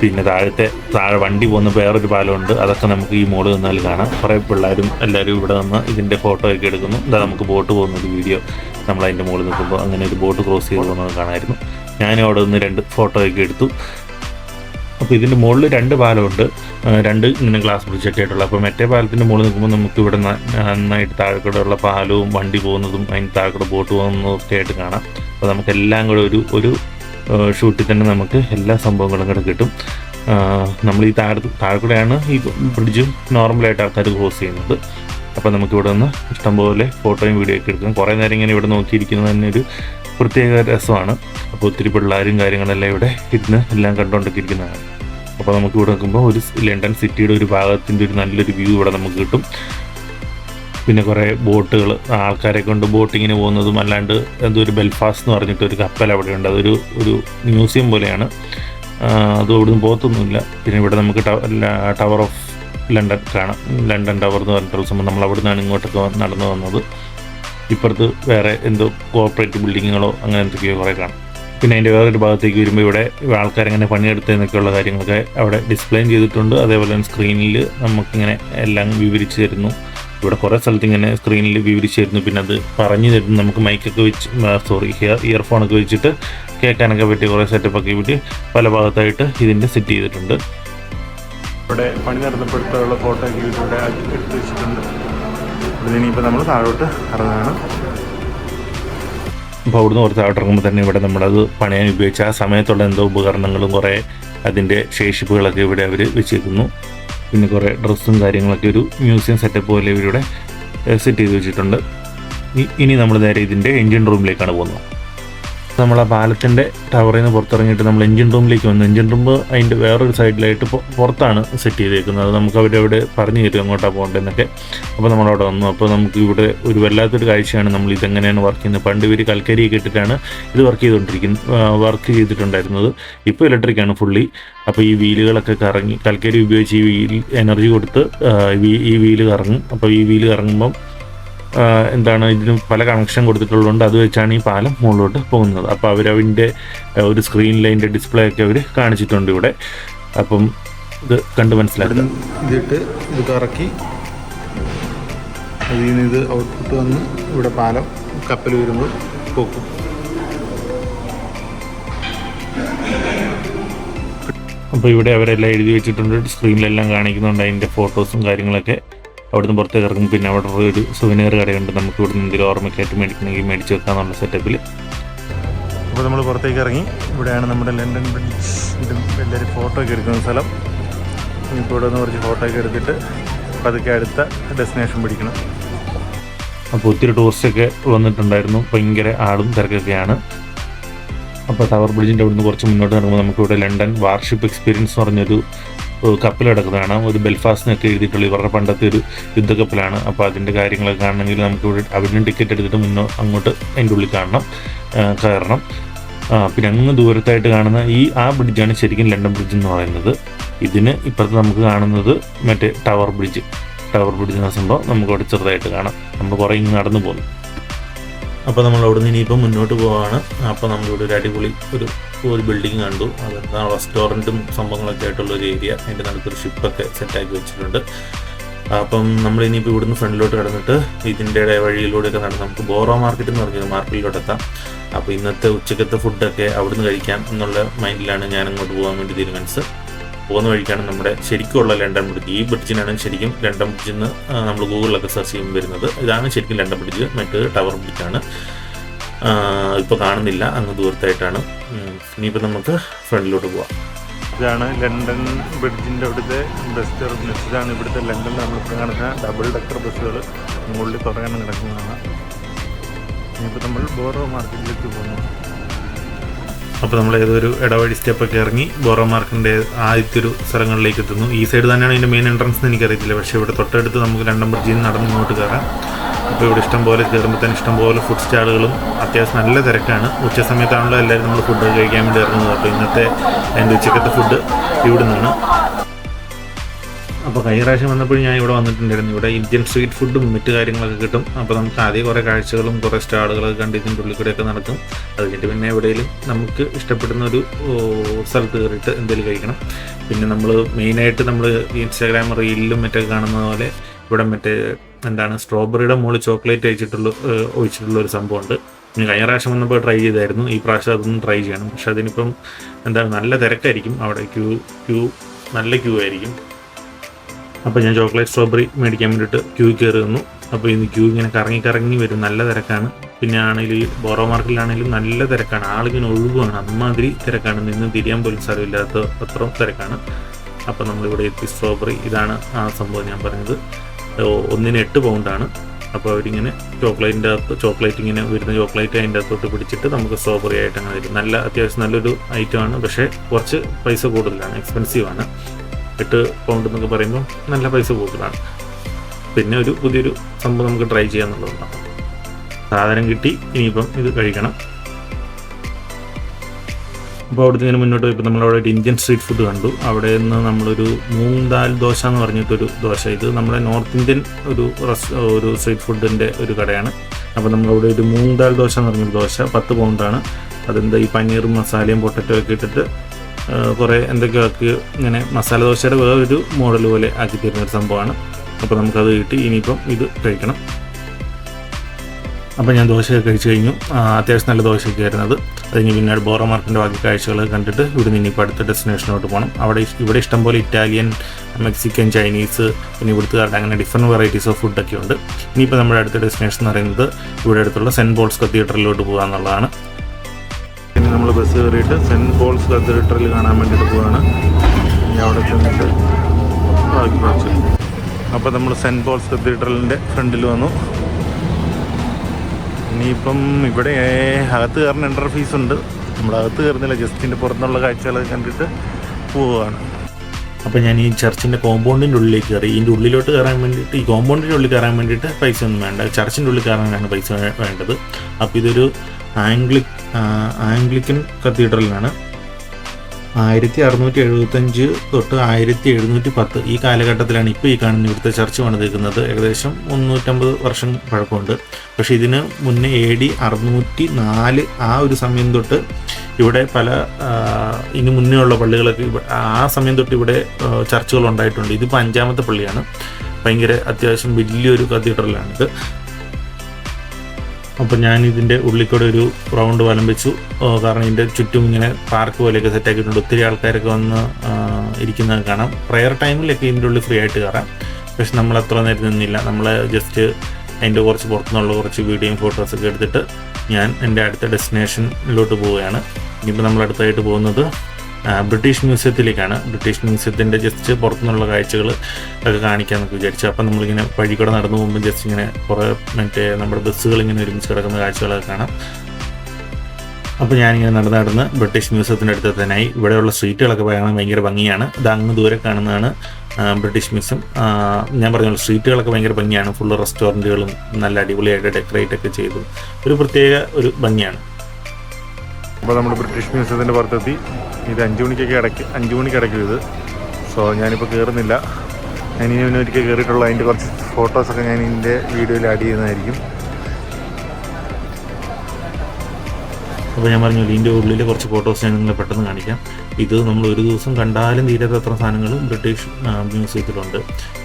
പിന്നെ താഴത്തെ താഴെ വണ്ടി പോകുന്ന വേറൊരു പാലമുണ്ട്. അതൊക്കെ നമുക്ക് ഈ മോൾ നിന്നാൽ കാണാം. കുറേ പിള്ളേരും എല്ലാവരും ഇവിടെ നിന്ന് ഇതിന്റെ ഫോട്ടോ ഒക്കെ എടുക്കുന്നു. ഇതാ നമുക്ക് ബോട്ട് പോകുന്ന ഒരു വീഡിയോ നമ്മൾ അതിന്റെ മുകളിൽ നിൽക്കുമ്പോൾ അങ്ങനെ ഒരു ബോട്ട് ക്രോസ് ചെയ്ത് പോകുന്നത് കാണാമായിരുന്നു. ഞാനും അവിടെ നിന്ന് രണ്ട് ഫോട്ടോ ഒക്കെ എടുത്തു. അപ്പോൾ ഇതിന്റെ മുകളിൽ രണ്ട് പാലമുണ്ട്. രണ്ട് ഇങ്ങനെ ഗ്ലാസ് ബ്രിഡ്ജൊക്കെ ആയിട്ടുള്ള അപ്പോൾ മറ്റേ പാലത്തിന്റെ മുകളിൽ നിൽക്കുമ്പോൾ നമുക്ക് ഇവിടെ നന്നായിട്ട് താഴെക്കൂടെ ഉള്ള പാലവും വണ്ടി പോകുന്നതും അതിന് താഴെക്കൂടെ ബോട്ട് പോകുന്നതും ഒക്കെ ആയിട്ട് കാണാം. അപ്പോൾ നമുക്ക് എല്ലാം കൂടെ ഒരു ഒരു ഷൂട്ടിൽ തന്നെ നമുക്ക് എല്ലാ സംഭവങ്ങളും കൂടെ കിട്ടും. നമ്മൾ ഈ താഴെ താഴെക്കൂടെയാണ് ഈ ബ്രിഡ്ജ് നോർമലായിട്ട് ആൾക്കാർ ക്രോസ് ചെയ്യുന്നത്. അപ്പോൾ നമുക്കിവിടെ നിന്ന് ഇഷ്ടംപോലെ ഫോട്ടോയും വീഡിയോ ഒക്കെ എടുക്കാം. കുറേ നേരം ഇങ്ങനെ ഇവിടെ നോക്കിയിരിക്കുന്നത് തന്നെ ഒരു പ്രത്യേക രസമാണ്. അപ്പോൾ ഒത്തിരി പിള്ളേരും കാര്യങ്ങളെല്ലാം ഇവിടെ ഇരുന്ന് എല്ലാം കണ്ടുകൊണ്ടൊക്കെ ഇരിക്കുന്നതാണ്. അപ്പോൾ നമുക്ക് ഇവിടെ നിൽക്കുമ്പോൾ ഒരു ലണ്ടൻ സിറ്റിയുടെ ഒരു ഭാഗത്തിന്റെ ഒരു നല്ലൊരു വ്യൂ ഇവിടെ നമുക്ക് കിട്ടും. പിന്നെ കുറേ ബോട്ടുകൾ ആൾക്കാരെ കൊണ്ട് ബോട്ടിങ്ങിന് പോകുന്നതും അല്ലാണ്ട് എന്തോ ഒരു ബെൽഫാസ്റ്റ് എന്ന് പറഞ്ഞിട്ട് ഒരു കപ്പൽ അവിടെയുണ്ട്. അതൊരു ഒരു മ്യൂസിയം പോലെയാണ്. അത് അവിടുന്ന് പോകത്തൊന്നുമില്ല. പിന്നെ ഇവിടെ നമുക്ക് ടവർ ഓഫ് ലണ്ടൻ കാണാം. ലണ്ടൻ ടവർ എന്ന് പറഞ്ഞിട്ടുള്ള സംഭവം. നമ്മൾ അവിടെ നിന്നാണ് ഇങ്ങോട്ടൊക്കെ നടന്നു വന്നത്. ഇപ്പുറത്ത് വേറെ എന്തോ കോർപ്പറേറ്റ് ബിൽഡിങ്ങുകളോ അങ്ങനെ എന്തൊക്കെയോ കുറേ കാണാം. പിന്നെ അതിന്റെ വേറൊരു ഭാഗത്തേക്ക് വരുമ്പോൾ ഇവിടെ ആൾക്കാരെങ്ങനെ പണിയെടുത്തതെന്നൊക്കെയുള്ള കാര്യങ്ങളൊക്കെ അവിടെ ഡിസ്പ്ലേ ചെയ്തിട്ടുണ്ട്. അതേപോലെ തന്നെ സ്ക്രീനിൽ നമുക്കിങ്ങനെ എല്ലാം വിവരിച്ച് തരുന്നു. ഇവിടെ കുറേ സ്ഥലത്ത് ഇങ്ങനെ സ്ക്രീനിൽ വിവരിച്ച് തരുന്നു. പിന്നെ അത് പറഞ്ഞു തരുന്നു. നമുക്ക് മൈക്കൊക്കെ വെച്ച് സോറി ഇയർ ഇയർഫോണൊക്കെ വെച്ചിട്ട് കേൾക്കാനൊക്കെ പറ്റിയ കുറേ സെറ്റപ്പൊക്കെ പറ്റി പല ഭാഗത്തായിട്ട് ഇതിന്റെ സെറ്റ് ചെയ്തിട്ടുണ്ട്. ഇവിടെ പണി നടന്നപ്പോഴത്തുള്ള ഫോട്ടോ ഒക്കെ ഇവിടെ എടുത്ത് വെച്ചിട്ടുണ്ട്. ഇവിടെ ഇനിയിപ്പോൾ നമ്മൾ താഴോട്ട് ഇറങ്ങുകയാണ് അപ്പോൾ അവിടുന്ന് കുറച്ച് അവിടെ ഇറങ്ങുമ്പോൾ തന്നെ ഇവിടെ നമ്മളത് പണിയാൻ ഉപയോഗിച്ച ആ സമയത്തുള്ള എന്തോ ഉപകരണങ്ങളും കുറേ അതിന്റെ ശേഷിപ്പുകളൊക്കെ ഇവിടെ അവർ വെച്ചിരിക്കുന്നു. പിന്നെ കുറേ ഡ്രസ്സും കാര്യങ്ങളൊക്കെ ഒരു മ്യൂസിയം സെറ്റപ്പ് പോലെ ഇവരിവിടെ സെറ്റ് ചെയ്ത് വെച്ചിട്ടുണ്ട്. ഇനി നമ്മൾ നേരെ ഇതിന്റെ എൻജിൻ റൂമിലേക്കാണ് പോകുന്നത്. നമ്മൾ ആ പാലത്തിന്റെ ടവറിൽ നിന്ന് പുറത്തിറങ്ങിയിട്ട് നമ്മൾ എഞ്ചിൻ റൂമിലേക്ക് വന്നു. എഞ്ചിൻ റൂം അതിന്റെ വേറൊരു സൈഡിലായിട്ട് പുറത്താണ് സെറ്റ് ചെയ്തേക്കുന്നത്. നമുക്ക് അവിടെ അവിടെ പറഞ്ഞു തരും എങ്ങോട്ടാണ് പോകേണ്ടതെന്നൊക്കെ. അപ്പോൾ നമ്മളവിടെ വന്നു. അപ്പോൾ നമുക്ക് ഇവിടെ ഒരു വല്ലാത്തൊരു കാഴ്ചയാണ്. നമ്മൾ ഇതെങ്ങനെയാണ് വർക്ക് ചെയ്യുന്നത്? പണ്ട് ഇവർ കൽക്കരിയൊക്കെ ഇട്ടിട്ടാണ് ഇത് വർക്ക് ചെയ്തുകൊണ്ടിരിക്കുന്നത് വർക്ക് ചെയ്തിട്ടുണ്ടായിരുന്നത്. ഇപ്പോൾ ഇലക്ട്രിക്കാണ് ഫുള്ളി അപ്പോൾ ഈ വീലുകളൊക്കെ കറങ്ങി കൽക്കരി ഉപയോഗിച്ച് ഈ വീൽ എനർജി കൊടുത്ത് ഈ- വീൽ കറങ്ങും. അപ്പോൾ ഈ വീൽ കറങ്ങുമ്പം എന്താണ് ഇതിന് പല കണക്ഷൻ കൊടുത്തിട്ടുള്ളതുകൊണ്ട് അത് വെച്ചാണ് ഈ പാലം മുകളിലോട്ട് പോകുന്നത്. അപ്പോൾ അവരതിന്റെ ഒരു സ്ക്രീനിൽ അതിന്റെ ഡിസ്പ്ലേ ഒക്കെ അവർ കാണിച്ചിട്ടുണ്ട് ഇവിടെ. അപ്പം ഇത് കണ്ട് മനസ്സിലാക്കും. ഇതിട്ട് ഇത് കറക്കി അതിൽ നിന്ന് ഇത് ഔട്ട്പുട്ട് വന്ന് ഇവിടെ പാലം കപ്പൽ വരുമ്പോൾ പോക്കും അപ്പോൾ ഇവിടെ അവരെല്ലാം എഴുതി വെച്ചിട്ടുണ്ട്. സ്ക്രീനിലെല്ലാം കാണിക്കുന്നുണ്ട്. അതിന്റെ ഫോട്ടോസും കാര്യങ്ങളൊക്കെ. അവിടുന്ന് പുറത്തേക്ക് ഇറങ്ങും. പിന്നെ അവിടെ ഒരു സുവനീർ കടയുണ്ട്. നമുക്ക് ഇവിടുന്ന് എന്തെങ്കിലും ഓർമ്മയ്ക്കായിട്ട് മേടിക്കണമെങ്കിൽ മേടിച്ച് വെക്കാമെന്നുള്ള സെറ്റപ്പിൽ അപ്പോൾ നമ്മൾ പുറത്തേക്ക് ഇറങ്ങി. ഇവിടെയാണ് നമ്മുടെ ലണ്ടൻ ബ്രിഡ്ജ് ഇതും എല്ലാവരും ഫോട്ടോ ഒക്കെ എടുക്കുന്ന സ്ഥലം. ഇപ്പോൾ ഇവിടെ നിന്ന് കുറച്ച് ഫോട്ടോ ഒക്കെ എടുത്തിട്ട് പതുക്കെ അടുത്ത ഡെസ്റ്റിനേഷൻ പിടിക്കണം. അപ്പോൾ ഒത്തിരി ടൂറിസ്റ്റൊക്കെ വന്നിട്ടുണ്ടായിരുന്നു. ഭയങ്കര ആളും തിരക്കൊക്കെയാണ്. അപ്പോൾ ടവർ ബ്രിഡ്ജിന്റെ അവിടുന്ന് കുറച്ച് മുന്നോട്ട് നടക്കുമ്പോൾ നമുക്കിവിടെ ലണ്ടൻ വാർഷിപ്പ് എക്സ്പീരിയൻസ് എന്ന് പറഞ്ഞൊരു കപ്പൽ കിടക്കുന്നതാണ്. ഒരു ബെൽഫാസ്റ്റിനൊക്കെ എഴുതിയിട്ടുള്ള ഇവരുടെ പണ്ടത്തെ ഒരു യുദ്ധക്കപ്പലാണ്. അപ്പോൾ അതിന്റെ കാര്യങ്ങളൊക്കെ കാണണമെങ്കിൽ നമുക്ക് ഇവിടെ അവിടെ ടിക്കറ്റ് എടുത്തിട്ട് മുന്നോ അങ്ങോട്ട് അതിന്റെ ഉള്ളിൽ കാണണം കയറണം. പിന്നെ അങ്ങ് ദൂരത്തായിട്ട് കാണുന്ന ഈ ആ ബ്രിഡ്ജാണ് ശരിക്കും ലണ്ടൻ ബ്രിഡ്ജ് എന്ന് പറയുന്നത്. ഇതിന് ഇപ്പുറത്ത് നമുക്ക് കാണുന്നത് മറ്റേ ടവർ ബ്രിഡ്ജ്. ടവർ ബ്രിഡ്ജ് എന്ന സംഭവം നമുക്ക് അവിടെ ചെറുതായിട്ട് കാണാം. നമ്മൾ കുറേ ഇങ്ങ് നടന്നു പോകുന്നു. അപ്പോൾ നമ്മൾ അവിടെ നിന്ന് ഇനിയിപ്പോൾ മുന്നോട്ട് പോവാണ്. അപ്പോൾ നമ്മളിവിടെ ഒരു അടിപൊളി ഒരു ഒരു ബിൽഡിംഗ് കണ്ടു. അതെന്താ റെസ്റ്റോറന്റും സംഭവങ്ങളൊക്കെ ആയിട്ടുള്ള ഒരു ഏരിയ അതിന്റെ നടുക്കൊരു ഷിപ്പൊക്കെ സെറ്റാക്കി വെച്ചിട്ടുണ്ട്. അപ്പം നമ്മൾ ഇനിയിപ്പോൾ ഇവിടുന്ന് ഫ്രണ്ടിലോട്ട് കിടന്നിട്ട് ഇതിന്റെ വഴിയിലൂടെയൊക്കെ നടന്ന് നമുക്ക് ബോറോ മാർക്കറ്റ് എന്ന് പറഞ്ഞൊരു മാർക്കറ്റിലോട്ട് എത്താം. അപ്പോൾ ഇന്നത്തെ ഉച്ചക്കത്തെ ഫുഡൊക്കെ അവിടുന്ന് കഴിക്കാം എന്നുള്ള മൈൻഡിലാണ് ഞാൻ അങ്ങോട്ട് പോകാൻ വേണ്ടി തീരുമാനിച്ചത്. പോകുന്ന വഴിക്കാണ് നമ്മുടെ ശരിക്കുള്ള ലണ്ടൻ ബ്രിഡ്ജ്. ഈ ബ്രിഡ്ജിനാണ് ശരിക്കും ലണ്ടൻ ബ്രിഡ്ജ് എന്ന് നമ്മൾ ഗൂഗിളിലൊക്കെ സെർച്ച് ചെയ്യുമ്പോൾ വരുന്നത്. ഇതാണ് ശരിക്കും ലണ്ടൻ ബ്രിഡ്ജ്. മറ്റേത് ടവർ ബ്രിഡ്ജാണ്. ഇപ്പോൾ കാണുന്നില്ല. അങ്ങ് ദൂരത്തായിട്ടാണ്. ഇനിയിപ്പോൾ നമുക്ക് ഫ്രണ്ടിലോട്ട് പോവാം. ഇതാണ് ലണ്ടൻ ബ്രിഡ്ജിന്റെ അവിടുത്തെ ബസ് ടെർമിനസ് ഇതാണ് ഇവിടുത്തെ ലണ്ടനിൽ നമ്മളിപ്പോൾ കാണുന്ന ഡബിൾ ഡെക്കർ ബസ്സുകൾ മുകളിൽ കുറേ കിടക്കുന്നതാണ്. ഇനിയിപ്പോൾ നമ്മൾ ബോറോ മാർക്കറ്റിലേക്ക് പോകുന്നു. അപ്പോൾ നമ്മൾ ഏതൊരു ഇടവഴി സ്റ്റെപ്പൊക്കെ ഇറങ്ങി ബോറോ മാർക്കിന്റെ ആദ്യത്തെ ഒരു സ്ഥലങ്ങളിലേക്ക് എത്തുന്നു. ഈ സൈഡ് തന്നെയാണ് ഇതിന്റെ മെയിൻ എൻട്രൻസ് എന്ന് എനിക്കറിയത്തില്ല. പക്ഷേ ഇവിടെ തൊട്ടടുത്ത് നമുക്ക് രണ്ടാം ബ്രിഡ്ജിൽ നിന്ന് നടന്ന് ഇങ്ങോട്ട് കയറാം അപ്പോൾ ഇവിടെ ഇഷ്ടം പോലെ കയറുമ്പോൾ തന്നെ ഇഷ്ടം പോലെ ഫുഡ് സ്റ്റാളുകളും അത്യാവശ്യം നല്ല തിരക്കാണ്. ഉച്ച സമയത്താണല്ലോ എല്ലാവരും നമ്മൾ ഫുഡ് കഴിക്കാൻ വേണ്ടി ഇറങ്ങുന്നത്. അപ്പോൾ ഇന്നത്തെ എന്റെ ഉച്ചക്കത്തെ ഫുഡ് ഇവിടെ നിന്നാണ് അപ്പോൾ കഴിഞ്ഞ പ്രാവശ്യം വന്നപ്പോൾ ഞാൻ ഇവിടെ വന്നിട്ടുണ്ടായിരുന്നു. ഇവിടെ ഇന്ത്യൻ സ്ട്രീറ്റ് ഫുഡും മറ്റു കാര്യങ്ങളൊക്കെ കിട്ടും. അപ്പോൾ നമുക്ക് ആദ്യം കുറേ കാഴ്ചകളും കുറേ സ്റ്റാളുകളൊക്കെ കണ്ട് ഇതിന്റെ ഉള്ളിൽ നടക്കും. അത് പിന്നെ എവിടെയെങ്കിലും നമുക്ക് ഇഷ്ടപ്പെടുന്ന ഒരു സ്ഥലത്ത് കയറിയിട്ട് എന്തെങ്കിലും കഴിക്കണം. പിന്നെ നമ്മൾ മെയിനായിട്ട് നമ്മൾ ഇൻസ്റ്റാഗ്രാം റീലിലും മറ്റൊക്കെ കാണുന്ന പോലെ ഇവിടെ മറ്റേ എന്താണ് സ്ട്രോബെറിയുടെ മുകളിൽ ചോക്ലേറ്റ് അയച്ചിട്ടുള്ള ഒഴിച്ചിട്ടുള്ള ഒരു സംഭവമുണ്ട്. ഞാൻ കഴിഞ്ഞ പ്രാവശ്യം വന്നപ്പോൾ ട്രൈ ചെയ്തായിരുന്നു. ഈ പ്രാവശ്യം അതൊന്നും ട്രൈ ചെയ്യണം. പക്ഷെ അതിനിപ്പം എന്താണ് നല്ല തിരക്കായിരിക്കും. അവിടെ ക്യൂ ക്യൂ നല്ല ക്യൂ ആയിരിക്കും. അപ്പോൾ ഞാൻ ചോക്ലേറ്റ് സ്ട്രോബെറി മേടിക്കാൻ വേണ്ടിയിട്ട് ക്യൂ കയറി നിന്നു. അപ്പോൾ ഇന്ന് ക്യൂ ഇങ്ങനെ കറങ്ങി കറങ്ങി വരും. നല്ല തിരക്കാണ്. പിന്നെ ആണെങ്കിൽ ബോറോ മാർക്കറ്റിലാണെങ്കിലും നല്ല തിരക്കാണ്. ആളിങ്ങനെ ഒഴുകുവാണ്. അമ്മാതിരി തിരക്കാണ്. നിന്ന് തിരിയാൻ പോലും സ്ഥലമില്ലാത്ത അത്രയും തിരക്കാണ്. അപ്പോൾ നമ്മളിവിടെ എത്തി. സ്ട്രോബെറി ഇതാണ് ആ സംഭവം ഞാൻ പറഞ്ഞത്. ഒന്നിന് എട്ട് പൗണ്ടാണ് അപ്പോൾ അവരിങ്ങനെ ചോക്ലേറ്റിന്റെ അകത്ത് ചോക്ലേറ്റ് ഇങ്ങനെ വരുന്ന ചോക്ലേറ്റ് അതിന്റെ അകത്തോട്ട് പിടിച്ചിട്ട് നമുക്ക് സ്ട്രോബെറി ആയിട്ട് അങ്ങനെ തരും നല്ല അത്യാവശ്യം നല്ലൊരു ഐറ്റമാണ് പക്ഷേ കുറച്ച് പൈസ കൂടുതലാണ്. എക്സ്പെൻസീവാണ് എട്ട് പൗണ്ട് എന്നൊക്കെ പറയുമ്പോൾ നല്ല പൈസ കൂടുതലാണ് പിന്നെ ഒരു പുതിയൊരു സംഭവം നമുക്ക് ട്രൈ ചെയ്യാന്നുള്ളതാണ് സാധനം കിട്ടി ഇനിയിപ്പം ഇത് കഴിക്കണം. അപ്പോൾ അവിടുന്ന് ഇങ്ങനെ മുന്നോട്ട് പോയപ്പോൾ നമ്മളവിടെ ഒരു ഇന്ത്യൻ സ്ട്രീറ്റ് ഫുഡ് കണ്ടു. അവിടെ നിന്ന് നമ്മളൊരു മൂങ് ദാൽ ദോശ എന്ന് പറഞ്ഞിട്ടൊരു ദോശ. ഇത് നമ്മുടെ നോർത്ത് ഇന്ത്യൻ ഒരു ഒരു സ്ട്രീറ്റ് ഫുഡിന്റെ ഒരു കടയാണ്. അപ്പോൾ നമ്മളവിടെ ഒരു മൂങ് ദാൽ ദോശ എന്ന് പറഞ്ഞൊരു ദോശ പത്ത് പൗണ്ടാണ് അതെന്താ ഈ പനീറും മസാലയും പൊട്ടറ്റോ ഒക്കെ ഇട്ടിട്ട് കുറേ എന്തൊക്കെയോ ആക്കി ഇങ്ങനെ മസാല ദോശയുടെ വേറൊരു മോഡൽ പോലെ ആക്കി തരുന്ന ഒരു സംഭവമാണ്. അപ്പോൾ നമുക്കത് കിട്ടി ഇനിയിപ്പം ഇത് കഴിക്കണം. അപ്പോൾ ഞാൻ ദോശയൊക്കെ കഴിച്ചു കഴിഞ്ഞു. അത്യാവശ്യം നല്ല ദോശയൊക്കെ ആയിരുന്നത് അത്. അത് കഴിഞ്ഞ് പിന്നീട് ബോറോ മാർക്കിന്റെ ബാക്കി കാഴ്ചകൾ കണ്ടിട്ട് ഇവിടെ നിന്ന് അടുത്ത ഡെസ്റ്റിനേഷനോട്ട് പോകണം. അവിടെ ഇവിടെ ഇഷ്ടംപോലെ ഇറ്റാലിയൻ മെക്സിക്കൻ ചൈനീസ് പിന്നെ ഇവിടുത്തുകാരുടെ അങ്ങനെ ഡിഫറെന്റ് വെറൈറ്റീസ് ഓഫ് ഫുഡൊക്കെ ഉണ്ട്. ഇനിയിപ്പോൾ നമ്മുടെ അടുത്ത ഡെസ്റ്റിനേഷൻ എന്ന് പറയുന്നത് ഇവിടെ അടുത്തുള്ള സെന്റ് പോൾസ് കത്തീഡ്രലിലോട്ട് പോകുക എന്നുള്ളതാണ് നമ്മൾ ബസ് കയറിയിട്ട് സെന്റ് പോൾസ് കത്തീഡ്രൽ കാണാൻ വേണ്ടിയിട്ട് പോവാണ്. ഇനി അവിടെ ചെന്നിട്ട് ബാക്കി കുറച്ച്. അപ്പോൾ നമ്മൾ സെന്റ് പോൾസ് കത്തീഡ്രലിന്റെ ഫ്രണ്ടിൽ വന്നു. ഇനിയിപ്പം ഇവിടെ അകത്ത് കയറുന്ന എൻട്ര ഫീസ് ഉണ്ട്. നമ്മൾ അകത്ത് കയറുന്നില്ല ജസ്റ്റിന്റെ പുറത്തുനിന്നുള്ള കാഴ്ചകളൊക്കെ കണ്ടിട്ട് പോവുകയാണ് അപ്പോൾ ഞാൻ ഈ ചർച്ചിന്റെ കോമ്പൗണ്ടിന്റെ ഉള്ളിലേക്ക് കയറി. ഇതിന്റെ ഉള്ളിലോട്ട് കയറാൻ വേണ്ടിയിട്ട് ഈ കോമ്പൗണ്ടിന്റെ ഉള്ളിൽ കയറാൻ വേണ്ടിയിട്ട് പൈസ ഒന്നും വേണ്ട. ചർച്ചിന്റെ ഉള്ളിൽ കയറാനാണ് പൈസ വേണ്ടത്. അപ്പോൾ ഇതൊരു ആംഗ്ലി ആ, ആംഗ്ലിക്കൻ കത്തീഡ്രലിലാണ് ആയിരത്തി അറുന്നൂറ്റി എഴുപത്തഞ്ച് തൊട്ട് ആയിരത്തി എഴുന്നൂറ്റി പത്ത് ഈ കാലഘട്ടത്തിലാണ് ഇപ്പോൾ ഈ കാണുന്ന ഇവിടുത്തെ ചർച്ച് പണിതേക്കുന്നത്. ഏകദേശം മുന്നൂറ്റമ്പത് വർഷം പഴക്കമുണ്ട്. പക്ഷേ ഇതിന് മുന്നേ എ ഡി അറുന്നൂറ്റി നാല് ആ ഒരു സമയം തൊട്ട് ഇവിടെ പല ഇനി മുന്നേ ഉള്ള പള്ളികളൊക്കെ ആ സമയം തൊട്ട് ഇവിടെ ചർച്ചുകൾ ഉണ്ടായിട്ടുണ്ട്. ഇതിപ്പോൾ അഞ്ചാമത്തെ പള്ളിയാണ്. ഭയങ്കര അത്യാവശ്യം വലിയൊരു കത്തീഡ്രലാണിത് അപ്പോൾ ഞാൻ ഇതിന്റെ ഉള്ളിൽ കൂടെ ഒരു റൗണ്ട് വലം വെച്ചു. കാരണം ഇതിന്റെ ചുറ്റും ഇങ്ങനെ പാർക്ക് പോലെയൊക്കെ സെറ്റ് ആക്കിയിട്ടുണ്ട്. ഒത്തിരി ആൾക്കാരൊക്കെ വന്ന് ഇരിക്കുന്നത് കാണാം. പ്രെയർ ടൈമിലൊക്കെ ഇതിന്റെ ഉള്ളിൽ ഫ്രീ ആയിട്ട് കയറാം. പക്ഷെ നമ്മൾ അത്ര നേരം നിന്നില്ല. നമ്മൾ ജസ്റ്റ് അതിന്റെ കുറച്ച് പുറത്തുനിന്നുള്ള കുറച്ച് വീഡിയോയും ഫോട്ടോസൊക്കെ എടുത്തിട്ട് ഞാൻ എന്റെ അടുത്ത ഡെസ്റ്റിനേഷനിലോട്ട് പോവുകയാണ്. ഇനിയിപ്പോൾ നമ്മൾ അടുത്തായിട്ട് പോകുന്നത് ബ്രിട്ടീഷ് മ്യൂസിയത്തിലേക്കാണ്. ബ്രിട്ടീഷ് മ്യൂസിയത്തിന്റെ ജസ്റ്റ് പുറത്തുനിന്നുള്ള കാഴ്ചകൾ ഒക്കെ കാണിക്കാമെന്നൊക്കെ വിചാരിച്ചു. അപ്പം നമ്മളിങ്ങനെ വഴി കൂടെ നടന്നു പോകുമ്പോൾ ജസ്റ്റ് ഇങ്ങനെ കുറേ മറ്റേ നമ്മുടെ ബസ്സുകൾ ഇങ്ങനെ ഒരുമിച്ച് കിടക്കുന്ന കാഴ്ചകളൊക്കെ കാണാം. അപ്പോൾ ഞാനിങ്ങനെ നടന്ന് നടന്ന് ബ്രിട്ടീഷ് മ്യൂസിയത്തിന്റെ അടുത്ത് തന്നെയായി ഇവിടെയുള്ള സ്ട്രീറ്റുകളൊക്കെ കാണാൻ ഭയങ്കര ഭംഗിയാണ്. ഇത് അങ്ങ് ദൂരെ കാണുന്നതാണ് ബ്രിട്ടീഷ് മ്യൂസിയം. ഞാൻ പറഞ്ഞ സ്ട്രീറ്റുകളൊക്കെ ഭയങ്കര ഭംഗിയാണ്. ഫുള്ള് റെസ്റ്റോറന്റുകളും നല്ല അടിപൊളിയായിട്ട് ഡെക്കറേറ്റ് ഒക്കെ ചെയ്തു. ഒരു പ്രത്യേക ഒരു ഭംഗിയാണ്. അപ്പോൾ നമ്മൾ ബ്രിട്ടീഷ് മ്യൂസിയത്തിന്റെ പുറത്തെത്തി. ഇത് അഞ്ച് മണിക്കൊക്കെ ഇടയ്ക്ക് അഞ്ച് മണിക്ക് ഇടയ്ക്കും ഇത്. സോ ഞാനിപ്പോൾ കയറുന്നില്ല ഞാൻ ഇനി ഒരിക്കൽ കയറിയിട്ടുള്ള അതിന്റെ കുറച്ച് ഫോട്ടോസൊക്കെ ഞാൻ ഇതിന്റെ വീഡിയോയിൽ ആഡ് ചെയ്യുന്നതായിരിക്കും. അപ്പോൾ ഞാൻ പറഞ്ഞു ഇതിന്റെ ഉള്ളിൽ കുറച്ച് ഫോട്ടോസ് ഞാൻ നിങ്ങളെ പെട്ടെന്ന് കാണിക്കാം. ഇത് നമ്മൾ ഒരു ദിവസം കണ്ടാലും തീരാത്തത്ര സാധനങ്ങളും ബ്രിട്ടീഷ് മ്യൂസിയത്തിലുണ്ട്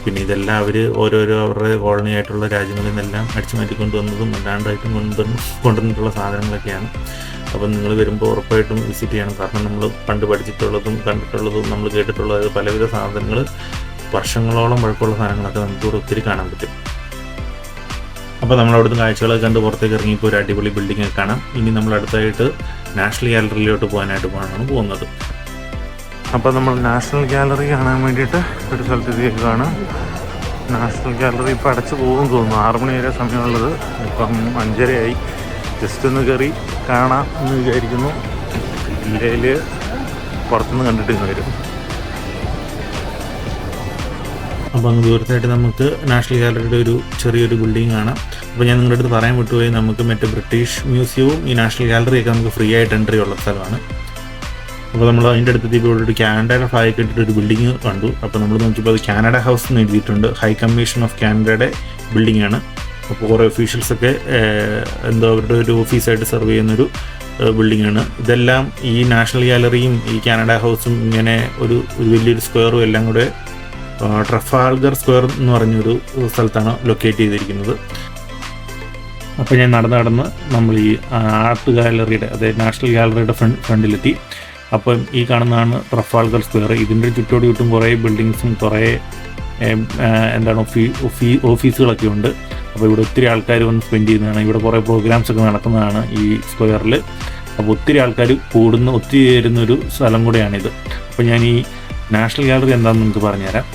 പിന്നെ ഇതെല്ലാം അവർ ഓരോരോ അവരുടെ കോളനി ആയിട്ടുള്ള രാജ്യങ്ങളിൽ നിന്നെല്ലാം അടിച്ചു മാറ്റിക്കൊണ്ടുവന്നതും അല്ലാണ്ടായിട്ടും കൊണ്ടുവന്നു കൊണ്ടുവന്നിട്ടുള്ള സാധനങ്ങളൊക്കെയാണ്. അപ്പം നിങ്ങൾ വരുമ്പോൾ ഉറപ്പായിട്ടും വിസിറ്റ് ചെയ്യണം. കാരണം നമ്മൾ പണ്ട് പഠിച്ചിട്ടുള്ളതും കണ്ടിട്ടുള്ളതും നമ്മൾ കേട്ടിട്ടുള്ളത് പലവിധ സാധനങ്ങൾ വർഷങ്ങളോളം പഴക്കമുള്ള സാധനങ്ങളൊക്കെ നമുക്കിവിടെ ഒത്തിരി കാണാൻ പറ്റും. അപ്പോൾ നമ്മൾ അവിടുത്തെ കാഴ്ചകളൊക്കെ കണ്ട് പുറത്തേക്ക് ഇറങ്ങിയപ്പോൾ ഒരു അടിപൊളി ബിൽഡിംഗ് ഒക്കെ കാണാം. ഇനി നമ്മൾ അടുത്തായിട്ട് നാഷണൽ ഗാലറിയിലോട്ട് പോകാനായിട്ട് പോകാനാണ് പോകുന്നത്. അപ്പോൾ നമ്മൾ നാഷണൽ ഗാലറി കാണാൻ വേണ്ടിയിട്ട് ഒരു സ്ഥലത്ത് എത്തിയേക്കാണ് നാഷണൽ ഗാലറി ഇപ്പോൾ അടച്ചു പോകും തോന്നുന്നു. ആറ് മണി വരെ സമയമുള്ളത്. ഇപ്പം അഞ്ചരയായി. ജസ്റ്റ് ഒന്ന് കയറി കാണാം എന്ന് വിചാരിക്കുന്നു. ജില്ലയിൽ പുറത്തുനിന്ന് കണ്ടിട്ട് വരും അപ്പോൾ അങ്ങ് ദൂരത്തായിട്ട് നമുക്ക് നാഷണൽ ഗാലറിയുടെ ഒരു ചെറിയൊരു ബിൽഡിംഗ് കാണാം. അപ്പോൾ ഞാൻ നിങ്ങളുടെ അടുത്ത് പറയാൻ വിട്ടുപോയി നമുക്ക് മറ്റേ ബ്രിട്ടീഷ് മ്യൂസിയവും ഈ നാഷണൽ ഗാലറിയൊക്കെ നമുക്ക് ഫ്രീ ആയിട്ട് എൻട്രി ഉള്ള സ്ഥലമാണ്. അപ്പോൾ നമ്മൾ അതിന്റെ അടുത്ത് ഇപ്പോൾ ഒരു കാനഡയുടെ ഫ്ലാഗ് കെട്ടിട്ട് ഒരു ബിൽഡിംഗ് കണ്ടു. അപ്പോൾ നമ്മൾ നോക്കിയപ്പോൾ അത് കാനഡ ഹൗസ് എന്ന് എഴുതിയിട്ടുണ്ട്. ഹൈ കമ്മീഷൻ ഓഫ് കാനഡയുടെ ബിൽഡിംഗ് ആണ്. അപ്പോൾ കുറേ ഒഫീഷ്യൽസൊക്കെ എന്തോ അവരുടെ ഒരു ഓഫീസായിട്ട് സെർവ് ചെയ്യുന്നൊരു ബിൽഡിംഗ് ആണ്. ഇതെല്ലാം ഈ നാഷണൽ ഗാലറിയും ഈ കാനഡ ഹൗസും ഇങ്ങനെ ഒരു ഒരു വലിയൊരു സ്ക്വയറും എല്ലാം കൂടെ ട്രഫാൽഗർ സ്ക്വയർ എന്ന് പറഞ്ഞൊരു സ്ഥലത്താണ് ലൊക്കേറ്റ് ചെയ്തിരിക്കുന്നത്. അപ്പോൾ ഞാൻ നടന്ന് നടന്ന് നമ്മൾ ഈ ആർട്ട് ഗാലറിയുടെ അതായത് നാഷണൽ ഗാലറിയുടെ ഫ്രണ്ട് ഫ്രണ്ടിലെത്തി അപ്പം ഈ കാണുന്നതാണ് ട്രഫാൽഗർ സ്ക്വയർ ഇതിന്റെ ചുറ്റോട് ചുറ്റും കുറേ ബിൽഡിങ്സും കുറേ എന്താണ് ഓഫീ ഓഫീ ഓഫീസുകളൊക്കെ ഉണ്ട്. അപ്പോൾ ഇവിടെ ഒത്തിരി ആൾക്കാർ വന്ന് സ്പെൻഡ് ചെയ്യുന്നതാണ്. ഇവിടെ കുറേ പ്രോഗ്രാംസ് ഒക്കെ നടക്കുന്നതാണ് ഈ സ്ക്വയറിൽ അപ്പോൾ ഒത്തിരി ആൾക്കാർ കൂടുന്ന ഒത്തിരി ചേരുന്നൊരു സ്ഥലം കൂടെയാണിത്. അപ്പോൾ ഞാൻ ഈ നാഷണൽ ഗാലറി എന്താണെന്ന് നിങ്ങൾക്ക് പറഞ്ഞുതരാം.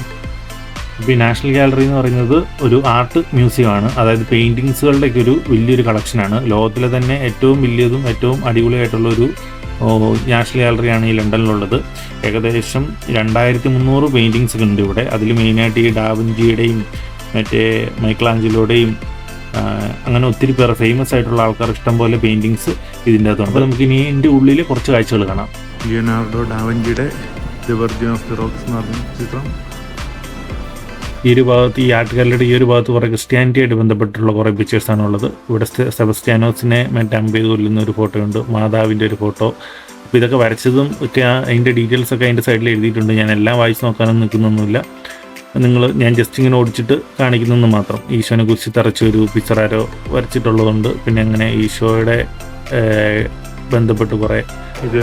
അപ്പോൾ ഈ നാഷണൽ ഗാലറി എന്ന് പറയുന്നത് ഒരു ആർട്ട് മ്യൂസിയമാണ് അതായത് പെയിന്റിങ്സുകളുടെയൊക്കെ ഒരു വലിയൊരു കളക്ഷനാണ് ലോകത്തിലെ തന്നെ ഏറ്റവും വലിയതും ഏറ്റവും അടിപൊളിയായിട്ടുള്ള ഒരു നാഷണൽ ഗാലറിയാണ് ഈ ലണ്ടനിലുള്ളത്. ഏകദേശം രണ്ടായിരത്തി മുന്നൂറ് പെയിന്റിങ്സ് ഒക്കെ ഉണ്ട് ഇവിടെ. അതിൽ മെയിനായിട്ട് ഈ ഡാവിഞ്ചിയുടെയും മറ്റേ മൈക്കിളാഞ്ചലോടെയും അങ്ങനെ ഒത്തിരി പേർ ഫേമസ് ആയിട്ടുള്ള ആൾക്കാർ ഇഷ്ടംപോലെ പെയിന്റിങ്സ് ഇതിന്റെ അകത്തുണ്ട്. അപ്പോൾ നമുക്ക് ഇനി ഇതിന്റെ ഉള്ളിൽ കുറച്ച് കാഴ്ചകൾ കാണാം. Leonardo ഡാവഞ്ചിയുടെ the virgin of the rocks എന്ന് പറഞ്ഞ ചിത്രം. ഈ ഒരു ഭാഗത്ത് ഈ ആർട്ട് ഗാലറിയുടെ ഈ ഒരു ഭാഗത്ത് കുറേ ക്രിസ്ത്യാനിറ്റിയായിട്ട് ബന്ധപ്പെട്ടുള്ള കുറേ പിക്ചേഴ്സാണ് ഉള്ളത്. ഇവിടെ സെബസ്റ്റ്യാനോസിനെ മറ്റേ അമ്പെയ്ത് കൊല്ലുന്ന ഒരു ഫോട്ടോ ഉണ്ട് മാതാവിന്റെ ഒരു ഫോട്ടോ അപ്പോൾ ഇതൊക്കെ വരച്ചതും ഒക്കെ അതിന്റെ ഡീറ്റെയിൽസ് ഒക്കെ അതിന്റെ സൈഡിൽ എഴുതിയിട്ടുണ്ട്. ഞാൻ എല്ലാം വായിച്ച് നോക്കാനൊന്നും നിൽക്കുന്നൊന്നുമില്ല. നിങ്ങൾ ഞാൻ ജസ്റ്റ് ഇങ്ങനെ ഓടിച്ചിട്ട് കാണിക്കുന്നെന്ന് മാത്രം. ഈശോനെ കുറിച്ച് തറച്ചൊരു പിക്ചറാരോ വരച്ചിട്ടുള്ളതുണ്ട്. പിന്നെ അങ്ങനെ ഈശോയുടെ ബന്ധപ്പെട്ട് കുറേ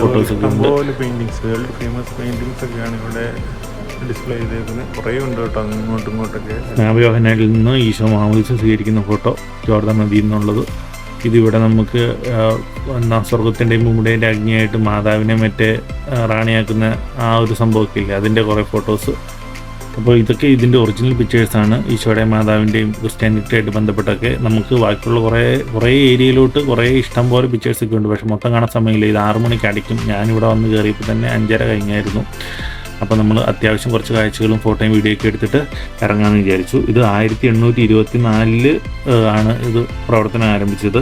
ഫോട്ടോസ് ഉണ്ട്. വേൾഡ് ഫേമസ് ഒക്കെയാണ് ഇവിടെ ഡിസ്പ്ലേ ചെയ്തേക്കുന്നത്. കുറേ ഉണ്ട് കേട്ടോ അങ്ങോട്ടും ഇങ്ങോട്ടൊക്കെ. സ്നാപയോഹനയിൽ നിന്ന് ഈശോ മാമോദിസ സ്വീകരിക്കുന്ന ഫോട്ടോ ജോർദ നദിയിൽ നിന്നുള്ളത്. ഇതിവിടെ നമുക്ക് ഒന്നാം സ്വർഗത്തിന്റെയും ഭൂമിയുടെയും രാജ്ഞിയായിട്ട് മാതാവിനെ മറ്റേ റാണിയാക്കുന്ന ആ ഒരു സംഭവമൊക്കെ ഇല്ലേ? അതിന്റെ കുറേ ഫോട്ടോസ് അപ്പോൾ ഇതൊക്കെ ഇതിന്റെ ഒറിജിനൽ പിക്ചേഴ്സാണ് ഈശോയുടെ മാതാവിന്റെയും ക്രിസ്ത്യാനിറ്റിയായിട്ട് ബന്ധപ്പെട്ടൊക്കെ നമുക്ക് ബാക്കിയുള്ള കുറേ കുറേ ഏരിയയിലോട്ട് കുറേ ഇഷ്ടം പോലെ പിക്ചേഴ്സൊക്കെ ഉണ്ട്. പക്ഷെ മൊത്തം കാണാൻ സമയമില്ല. ഇത് ആറു മണിക്ക് അടിക്കും. ഞാനിവിടെ വന്ന് കയറിയപ്പോൾ തന്നെ അഞ്ചര കഴിഞ്ഞായിരുന്നു. അപ്പോൾ നമ്മൾ അത്യാവശ്യം കുറച്ച് കാഴ്ചകളും ഫോട്ടോയും വീഡിയോ ഒക്കെ എടുത്തിട്ട് ഇറങ്ങാമെന്ന് വിചാരിച്ചു. ഇത് ആയിരത്തി എണ്ണൂറ്റി ഇരുപത്തി നാലിൽ ആണ് ഇത് പ്രവർത്തനം ആരംഭിച്ചത്.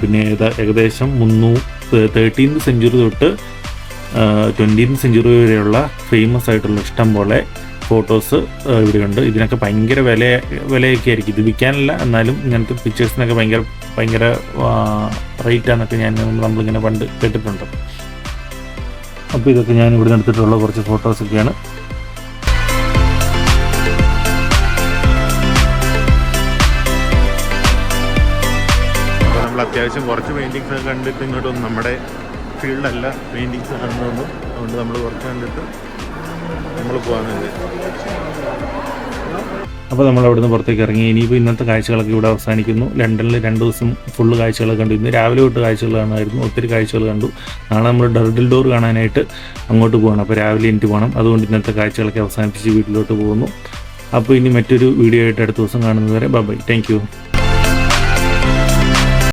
പിന്നെ ഏകദേശം മുന്നൂ തേർട്ടീൻത് സെഞ്ചുറി തൊട്ട് ട്വന്റീൻത് സെഞ്ചുറി വരെയുള്ള ഫേമസ് ആയിട്ടുള്ള ഇഷ്ടം പോലെ ഫോട്ടോസ് ഇവിടെയുണ്ട് ഇതിനൊക്കെ ഭയങ്കര വില വിലയൊക്കെ ആയിരിക്കും. ഇത് വിൽക്കാനല്ല എന്നാലും ഇങ്ങനത്തെ പിക്ചേഴ്സിനൊക്കെ ഭയങ്കര ഭയങ്കര റേറ്റാന്നൊക്കെ ഞാൻ നമ്മളിങ്ങനെ പണ്ട് കേട്ടിട്ടുണ്ട്. അപ്പോൾ ഇതൊക്കെ ഞാൻ ഇവിടെ എടുത്തിട്ടുള്ള കുറച്ച് ഫോട്ടോസൊക്കെയാണ് നമ്മൾ അത്യാവശ്യം കുറച്ച് പെയിന്റിങ്സ് ഒക്കെ കണ്ടിട്ട് ഇങ്ങോട്ടൊന്നും നമ്മുടെ ഫീൽഡല്ല പെയിന്റിങ്സ് കാണുന്നതൊന്നും അതുകൊണ്ട് നമ്മൾ കുറച്ച് കണ്ടിട്ട് നമ്മൾ അപ്പോൾ നമ്മൾ അവിടുന്ന് പുറത്തേക്ക് ഇറങ്ങി. ഇനിയിപ്പോൾ ഇന്നത്തെ കാഴ്ചകളൊക്കെ ഇവിടെ അവസാനിക്കുന്നു. ലണ്ടനിൽ രണ്ട് ദിവസം ഫുള്ള് കാഴ്ചകൾ കണ്ടു. ഇന്ന് രാവിലെ തൊട്ട് കാഴ്ചകൾ കാണുമായിരുന്നു. ഒത്തിരി കാഴ്ചകൾ കണ്ടു. നാളെ നമ്മൾ ഡർഡിൽ ഡോർ കാണാനായിട്ട് അങ്ങോട്ട് പോകണം അപ്പോൾ രാവിലെ എനിക്ക് പോകണം. അതുകൊണ്ട് ഇന്നത്തെ കാഴ്ചകളൊക്കെ അവസാനിപ്പിച്ച് വീട്ടിലോട്ട് പോകുന്നു. അപ്പോൾ ഇനി മറ്റൊരു വീഡിയോ ആയിട്ട് അടുത്ത ദിവസം കാണുന്നതുവരെ ബൈ താങ്ക് യു